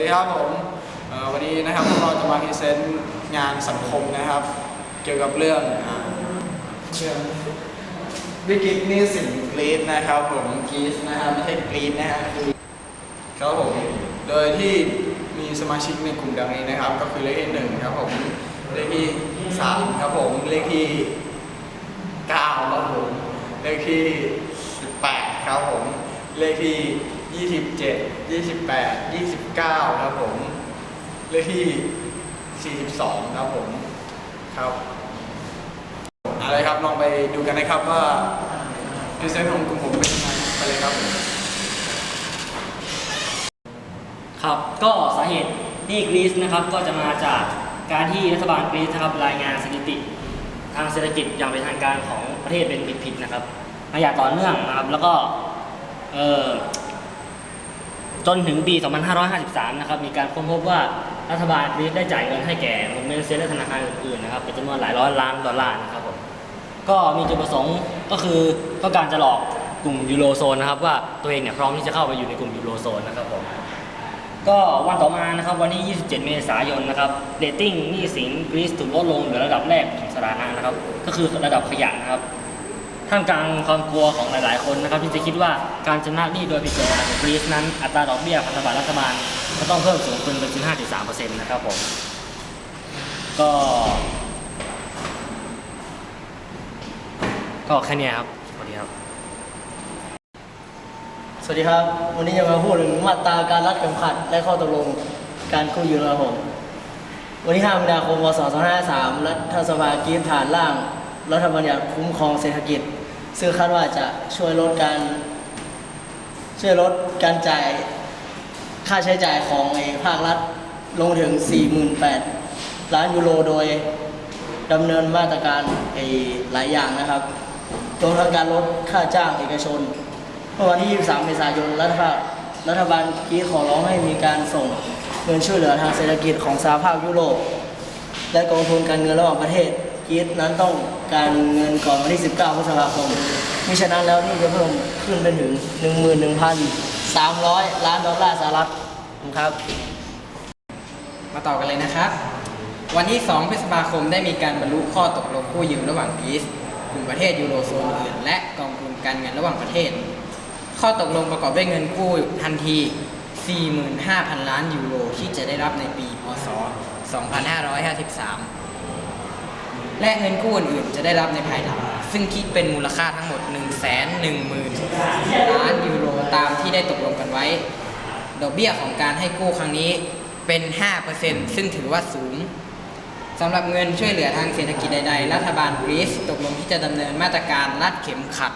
สวัสดีครับผมวันนี้นะครับพวกเราจะมาพรีเซนต์งานสังคมนะครับ เกี่ยวกับเรื่องเรื่องวิกฤตนี้สินกรีซนะครับผมกรีซนะครับไม่ใช่กรีซนะฮะคือครับผมโดยที่มีสมาชิกในกลุ่มดังนี้นะครับ ก็คือเลขที่หนึ่งครับผมเลขที่สามครับผมเลขที่เก้าครับผมเลขที่สิบแปดครับผมเลขที่ ยี่สิบเจ็ดยี่สิบแปดยี่สิบเก้าครับผมเลขที่ 42 ครับผมครับอะไรครับลองไปดูกันนะครับว่าพรีเซนต์ของกลุ่มผมเป็นยังไงไปเลยครับครับก็สาเหตุหนี้กรีซนะครับก็จะมาจากการที่รัฐบาลกรีซนะครับรายงานสถิติ ทางเศรษฐกิจอย่างเป็นทางการของประเทศเป็นผิดๆนะครับมาอย่างต่อเนื่องนะครับแล้วก็เออ จนถึงปี 2553 นะครับ มีการค้นพบว่ารัฐบาลกรีซได้จ่ายเงินให้แก่โมเมนเซและธนาคารอื่นๆนะครับเป็นจำนวนหลายร้อยล้านดอลลาร์นะครับผมก็มีจุดประสงค์ก็คือต้องการจะหลอกกลุ่มยูโรโซนนะครับว่าตัวเองเนี่ยพร้อมที่จะเข้าไปอยู่ในกลุ่มยูโรโซนนะครับผมก็วันต่อมานะครับวันที่ 27 เมษายนนะครับเรตติ้งหนี้สินกรีซถูกลดลงเหลือระดับแรกของสถานะนะครับ ก็คือระดับขยะนะครับ ท่ามกลางความกลัวของหลาย ๆ คนนะครับที่จะคิดว่าการชำระหนี้โดยผิดกฎหมายของกรีซนั้นอัตราดอกเบี้ยพันธบัตรรัฐบาลก็ต้องเพิ่มสูงขึ้นเป็น15.3%นะครับผมก็ก็แค่นี้ครับ สวัสดีครับ สวัสดีครับ วันนี้จะมาพูดถึงมาตราการรัดเข็มขัด และข้อตกลงการกู้ยืมนะครับผม วันที่5มีนาคมพศ2553รัฐสภากีนฐานร่าง รัฐบัญญัติคุ้มครองเศรษฐกิจ ซึ่งคาดว่าจะช่วยลดการ ช่วยลดการจ่ายค่าใช้จ่ายของไอ้ภาครัฐลงถึง 48,000ล้านยูโรโดยดำเนินมาตรการไอ้หลายอย่างนะครับรวมทั้งการลดค่าจ้างเอกชนเมื่อวันที่ 23 เมษายนรัฐบาลรัฐบาลกรีซขอร้องให้มีการส่งเงินช่วยเหลือทางเศรษฐกิจของสหภาพยุโรป และกองทุนการเงินระหว่างประเทศกรีซนั้นต้อง การเงินก่อนวันที่ 19 พฤษภาคมมิฉะนั้นแล้วนี่จะเพิ่มขึ้นเป็นถึง 11,300 ล้านดอลลาร์สหรัฐครับ มาต่อกันเลยนะครับ วันที่ 2 พฤษภาคมได้มีการบรรลุข้อตกลงกู้ยืมระหว่างกรีซกลุ่มประเทศยูโรโซนอื่นและกองทุนการเงินระหว่างประเทศ ข้อตกลงประกอบด้วยเงินกู้ทันที 45,000 ล้านยูโรที่จะได้รับในปี พศ 2553 และเงินกู้อื่นๆจะได้รับในภายหลัง ซึ่งคิดเป็นมูลค่าทั้งหมด 110,000ล้านยูโรตามที่ได้ตกลงกันไว้ ดอกเบี้ยของการให้กู้ครั้งนี้เป็น 5%ซึ่งถือว่าสูงสำหรับเงินช่วยเหลือทางเศรษฐกิจใดๆ รัฐบาลกรีซตกลงที่จะดำเนินมาตรการรัดเข็มขัด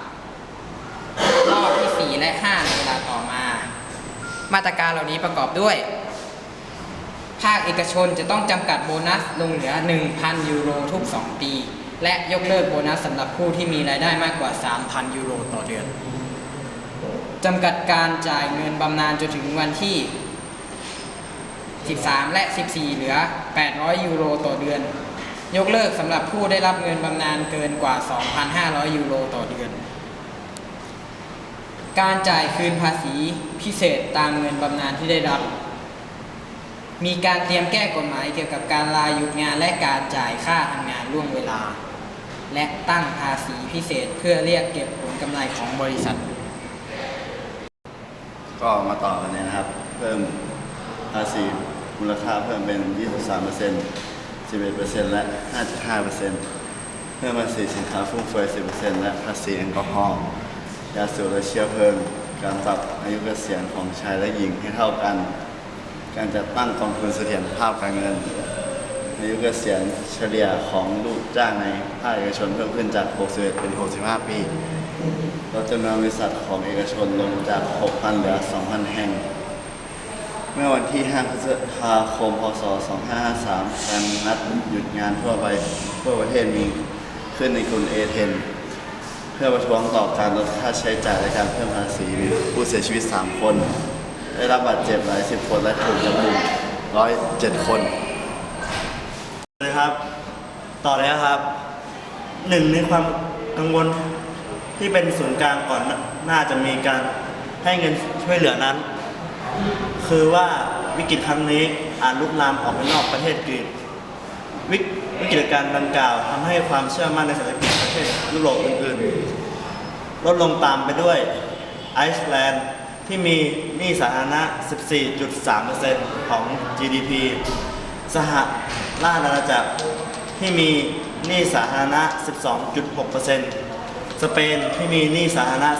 รอบที่ 4 และ 5 ในเวลาต่อมา มาตรการเหล่านี้ประกอบด้วย ภาคเอกชนจะต้องจำกัดโบนัสลงเหลือ 1,000 ยูโรทุก 2 ปี และยกเลิกโบนัสสำหรับผู้ที่มีรายได้มากกว่า 3,000 ยูโรต่อเดือนจำกัดการจ่ายเงินบำนาญจนถึงวันที่ 13 และ 14 เหลือ 800 ยูโรต่อเดือน ยกเลิกสำหรับผู้ได้รับเงินบำนาญเกินกว่า 2,500 ยูโรต่อเดือน การจ่ายคืนภาษีพิเศษตามเงินบำนาญที่ได้รับ มีการเตรียมแก้กฎหมายเกี่ยวกับการลาหยุดงานและการจ่ายค่าทำงานล่วงเวลา และตั้งภาษีพิเศษเพื่อเรียกเก็บผลกำไรของบริษัท ก็มาต่อกันเลยนะครับ เพิ่มภาษีมูลค่าเพิ่มเป็น 23% 11%และ 5.5%เพิ่มภาษีสินค้าฟุ่มเฟือย 10%และภาษีแอลกอฮอล์ยาสูบและเชื้อเพลิง การปรับอายุเกษียณของชายและหญิงให้เท่ากัน การจัดตั้งกองทุนเสถียรภาพการเงินอายุเกษียณเฉลี่ยของลูกจ้างในภาคเอกชนเพิ่มขึ้นจาก 61 เป็น 65 ปีลดจำนวนบริษัทของเอกชนลงจาก 6,000 เหลือ 2,000 แห่ง เมื่อวันที่ 5 พฤษภาคม พศ 2553 การนัดหยุดงานทั่วไปทั่วประเทศมีขึ้นในกรุงเอเธนส์เพื่อประท้วงต่อการลดค่าใช้จ่ายและการเพิ่มภาษีมีผู้เสียชีวิต 3 คน ได้รับบาดเจ็บหลายสิบคนและถูกจำคุก107คนนะครับ ต่อเลยนะครับหนึ่งในความกังวลที่เป็นศูนย์กลางก่อนน่าจะมีการให้เงินช่วยเหลือนั้น คือว่าวิกฤตครั้งนี้อาจลุกลามออกไปนอกประเทศกรีกวิวิกฤตการณ์ดังกล่าวทำให้ความเชื่อมั่นในเศรษฐกิจประเทศยุโรปอื่นๆลดลงตามไปด้วยไอซ์แลนด์ ที่มีหนี้สาธารณะ 14.3%ของ GDP สหราชอาณาจักรที่มีหนี้สาธารณะ 12.6%สเปนที่มีหนี้สาธารณะ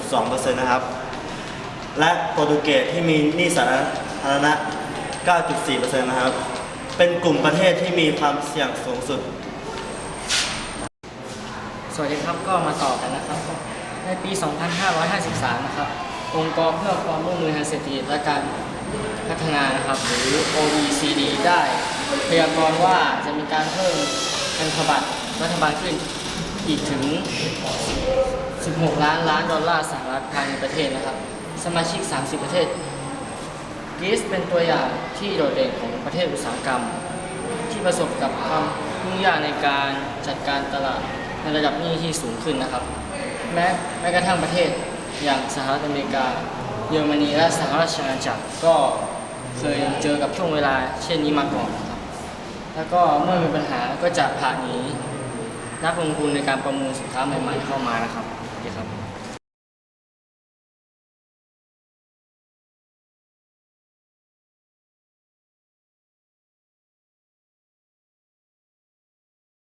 11.2%นะครับ และโปรตุเกสที่มีหนี้สาธารณะ 9.4%นะครับ เป็นกลุ่มประเทศที่มีความเสี่ยงสูงสุด สวัสดีครับก็มาต่อกันนะครับ ในปี 2553 นะครับ องค์กรเพื่อความร่วมมือทางเศรษฐกิจและการพัฒนานะครับ หรือ OECD ได้พยากรณ์ว่าจะมีการเพิ่มพันธบัตรรัฐบาลขึ้นอีกถึง 16 ล้านล้านดอลลาร์สหรัฐภายในประเทศนะครับ สมาชิก 30 ประเทศกรีซเป็นตัวอย่างที่โดดเด่นของประเทศอุตสาหกรรม ที่ประสบกับความยุ่งยากในการจัดการตลาดในระดับหนี้ที่สูงขึ้นนะครับ แม้แม้กระทั่งประเทศ อย่างสหรัฐอเมริกา เยอรมนีและสหราชอาณาจักรก็เคยเจอกับช่วงเวลาเช่นนี้มาก่อนนะครับ แล้วก็เมื่อมีปัญหาก็จะผ่านหนีนักลงทุนในการประมูลสินค้าใหม่ๆเข้ามานะครับดีครับ